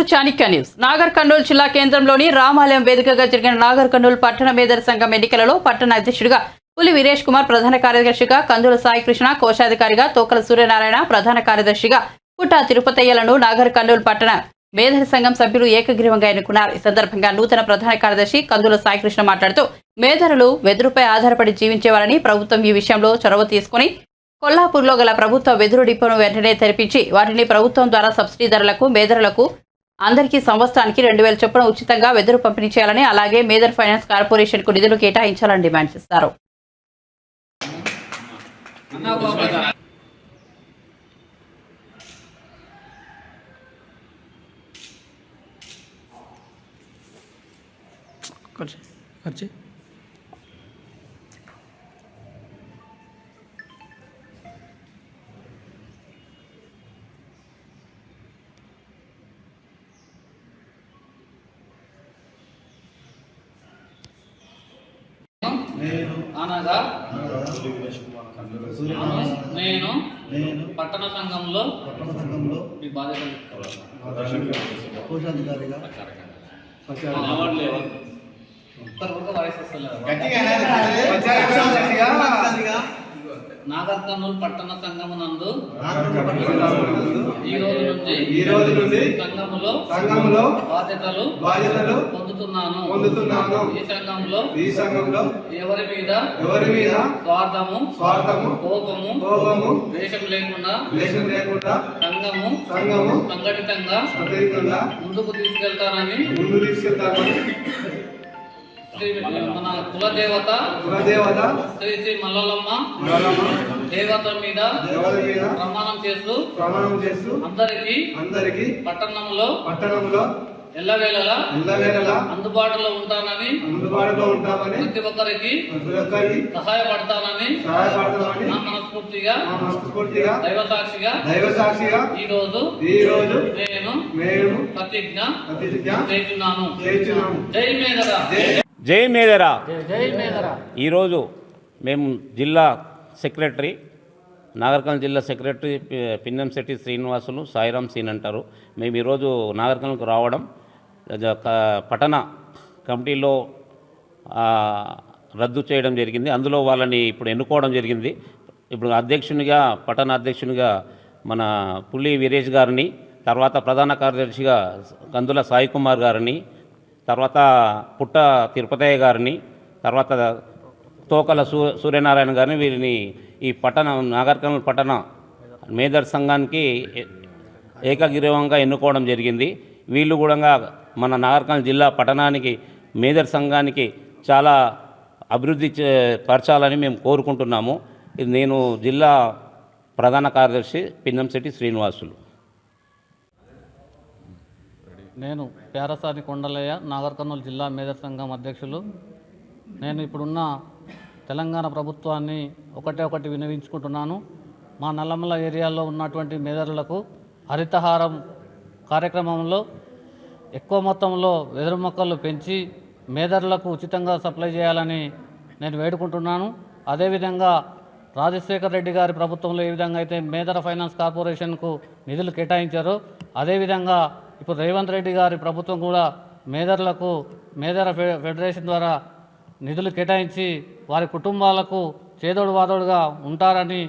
To Chanikya news. Nagar Kurnool జిల్లా కేంద్రంలోని రామాలయం వేదికగా జరిగిన నాగర్ కర్నూలు పట్టణ మేదర్ సంఘం ఎన్నికలలో పట్టణ అధ్యక్షుడిగా పులి వీరేష్ కుమార్ ప్రధాన కార్యదర్శిగా కందుల సాయికృష్ణ కోశాధికారిగా తోకల సూర్యనారాయణ ప్రధాన కార్యదర్శిగా పుట్టా తిరుపతయ్యలను నాగర్ కర్నూలు పట్టణ మేధర్ సంఘం సభ్యులు ఏకగ్రీవంగా ఎన్నుకున్నారు. ఈ సందర్భంగా నూతన ప్రధాన కార్యదర్శి కందుల సాయికృష్ణ మాట్లాడుతూ మేధరులు వెదురుపై ఆధారపడి జీవించేవారని ప్రభుత్వం ఈ విషయంలో చొరవ తీసుకుని కొల్లాపూర్లో గల ప్రభుత్వ వెదురు డిపోను వెంటనే తెరిపించి వాటిని ప్రభుత్వం ద్వారా సబ్సిడీ ధరలకు మేదరులకు అందరికీ సంవత్సరానికి రెండు వేల చొప్పున ఉచితంగా వెదురు పంపిణీ చేయాలని అలాగే మేదర్ ఫైనాన్స్ కార్పొరేషన్కు నిధులు కేటాయించాలని డిమాండ్ చేస్తారు. ఖర్చు ఖర్చు. నేను అనగా నేను నేను పట్టణ సంఘంలో పట్టణ సంఘంలో మీ బాధ్యతలు కోశాధికారిగా ఒక్కరు కూడా వాయిస్ వస్తలేదు. కోశాధికారిగా నాగర్ కర్నూలు పట్టణ సంఘము నందు నాగరిక పట్టణ సంఘంలో ఈ రోజు నుంచి ఈ రోజు నుండి సంఘములో సంఘంలో బాధ్యతలు బాధ్యతలు పొందుతున్నాను పొందుతున్నాను. ఈ సంఘంలో ఈ సంఘంలో ఎవరి మీద ఎవరి మీద స్వార్థము స్వార్థము కోపము కోపము ద్వేషం లేకుండా ద్వేషం లేకుండా సంఘము సంఘము సంఘటితంగా సంతరితంగా ముందుకు తీసుకెళ్తానని ముందు తీసుకెళ్తామని శ్రీ మన కులదేవత కులదేవత శ్రీ శ్రీ మల్లలమ్మ మల్లమ్మ దేవత మీద ప్రమాణం చేస్తూ ప్రమాణం చేస్తూ అందరికీ అందరికి పట్టణంలో పట్టణంలో ఎల్లవేళలా ఇళ్ళవేళలా అందుబాటులో ఉంటానని అందుబాటులో ఉంటామని ప్రతి ఒక్కరికి ప్రతి ఒక్కరికి సహాయపడతానని సహాయపడతామని నా మనస్ఫూర్తిగా మనస్ఫూర్తిగా దైవ సాక్షిగా దైవ సాక్షిగా ఈ రోజు ఈ రోజు నేను మేము ప్రతిజ్ఞ ప్రతిజ్ఞ చేస్తున్నాను. చేస్తున్నాము జై మేదరా జై మేదరా. ఈరోజు మేము జిల్లా సెక్రటరీ నాగర్కర్నూలు జిల్లా సెక్రటరీ పిన్నంశెట్టి శ్రీనివాసులు సాయిరాం సీన్ అంటారు. మేము ఈరోజు నాగర్కర్నూలుకు రావడం పట్టణ కమిటీలో రద్దు చేయడం జరిగింది. అందులో వాళ్ళని ఇప్పుడు ఎన్నుకోవడం జరిగింది. ఇప్పుడు అధ్యక్షునిగా పట్టణ అధ్యక్షునిగా మన పుల్లి వీరేష్ గారిని తర్వాత ప్రధాన కార్యదర్శిగా కందుల సాయి కుమార్ గారిని తర్వాత పుట్ట తిరుపతయ్య గారిని తర్వాత తోకల సూ సూర్యనారాయణ గారిని వీరిని ఈ పట్టణ నాగర్కర్నూలు పట్టణ మేదర్ సంఘానికి ఏకగ్రీవంగా ఎన్నుకోవడం జరిగింది. వీళ్ళు కూడా మన నాగర్కర్నూలు జిల్లా పట్టణానికి మేదర్ సంఘానికి చాలా అభివృద్ధి చే- పరచాలని మేము కోరుకుంటున్నాము. నేను జిల్లా ప్రధాన కార్యదర్శి పిన్నంశెట్టి శ్రీనివాసులు. నేను ప్యారసాని కొండలయ్య నాగర్ కర్నూలు జిల్లా మేధర్ సంఘం అధ్యక్షులు. నేను ఇప్పుడున్న తెలంగాణ ప్రభుత్వాన్ని ఒకటే ఒకటి వినవించుకుంటున్నాను. మా నల్లమల ఏరియాలో ఉన్నటువంటి మేదరులకు హరితహారం కార్యక్రమంలో ఎక్కువ మొత్తంలో వెదురు మొక్కలు పెంచి మేదరులకు ఉచితంగా సప్లై చేయాలని నేను వేడుకుంటున్నాను. అదేవిధంగా రాజశేఖర్ రెడ్డి గారి ప్రభుత్వంలో ఏ విధంగా అయితే మేదర ఫైనాన్స్ కార్పొరేషన్కు నిధులు కేటాయించారో అదేవిధంగా ఇప్పుడు రేవంత్ రెడ్డి గారి ప్రభుత్వం కూడా మేదర్లకు మేదర ఫె- ఫెడరేషన్ ద్వారా నిధులు కేటాయించి వారి కుటుంబాలకు చేదోడు వాదోడుగా ఉంటారని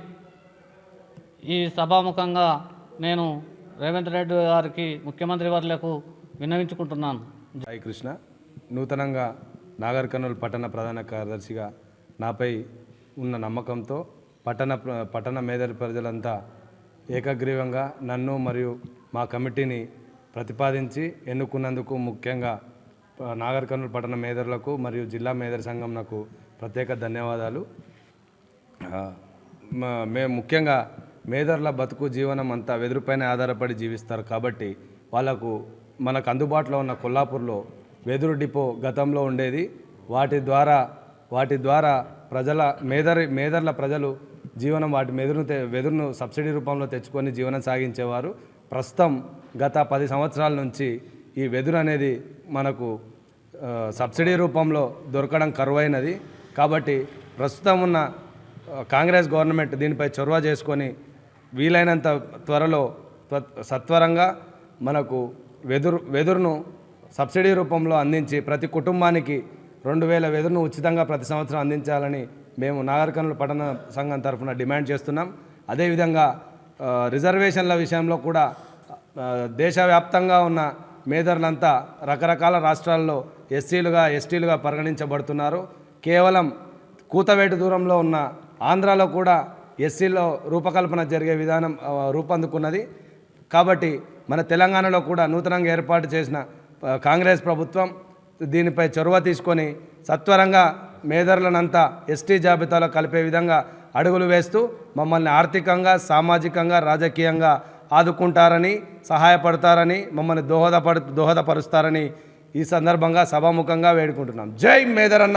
ఈ సభాముఖంగా నేను రేవంత్ రెడ్డి గారికి ముఖ్యమంత్రి వర్లకు విన్నవించుకుంటున్నాను. జై కృష్ణ. నూతనంగా నాగర్ కర్నూలు పట్టణ ప్రధాన కార్యదర్శిగా నాపై ఉన్న నమ్మకంతో పట్టణ పట్టణ మేదరి ప్రజలంతా ఏకగ్రీవంగా నన్ను మరియు మా కమిటీని ప్రతిపాదించి ఎన్నుకున్నందుకు ముఖ్యంగా ప- నాగర్ కర్నూలు పట్టణ మేదరులకు మరియు జిల్లా మేదరి సంఘం నాకు ప్రత్యేక ధన్యవాదాలు. మే ముఖ్యంగా మేదర్ల బతుకు జీవనం అంతా వెదురుపైన ఆధారపడి జీవిస్తారు కాబట్టి వాళ్ళకు మనకు అందుబాటులో ఉన్న కొల్లాపూర్లో వెదురు డిపో గతంలో ఉండేది. వాటి ద్వారా వాటి ద్వారా ప్రజల మేదరి మేదర్ల ప్రజలు జీవనం వాటి మెదురును వెదురును సబ్సిడీ రూపంలో తెచ్చుకొని జీవనం సాగించేవారు. ప్రస్తుతం గత పది సంవత్సరాల నుంచి ఈ వెదురు అనేది మనకు సబ్సిడీ రూపంలో దొరకడం కరువైనది. కాబట్టి ప్రస్తుతం ఉన్న కాంగ్రెస్ గవర్నమెంట్ దీనిపై చొరవ చేసుకొని వీలైనంత త్వరలో సత్వరంగా మనకు వెదురు వెదురును సబ్సిడీ రూపంలో అందించి ప్రతి కుటుంబానికి రెండు వేల వెదురును ఉచితంగా ప్రతి సంవత్సరం అందించాలని మేము నాగరికనుల పట్టణ సంఘం తరఫున డిమాండ్ చేస్తున్నాం. అదేవిధంగా రిజర్వేషన్ల విషయంలో కూడా దేశవ్యాప్తంగా ఉన్న మేధర్లంతా రకరకాల రాష్ట్రాల్లో ఎస్సీలుగా ఎస్టీలుగా పరిగణించబడుతున్నారు. కేవలం కూతవేటు దూరంలో ఉన్న ఆంధ్రాలో కూడా ఎస్సీలో రూపకల్పన జరిగే విధానం రూపొందుకున్నది. కాబట్టి మన తెలంగాణలో కూడా నూతనంగా ఏర్పాటు చేసిన కాంగ్రెస్ ప్రభుత్వం దీనిపై చొరవ తీసుకొని సత్వరంగా మేధర్లనంతా ఎస్టీ జాబితాలో కలిపే విధంగా అడుగులు వేస్తూ మమ్మల్ని ఆర్థికంగా సామాజికంగా రాజకీయంగా ఆదుకుంటారని సహాయపడతారని మమ్మల్ని దోహదపడు దోహదపరుస్తారని ఈ సందర్భంగా సభాముఖంగా వేడుకుంటున్నాం. జై మేదరన్న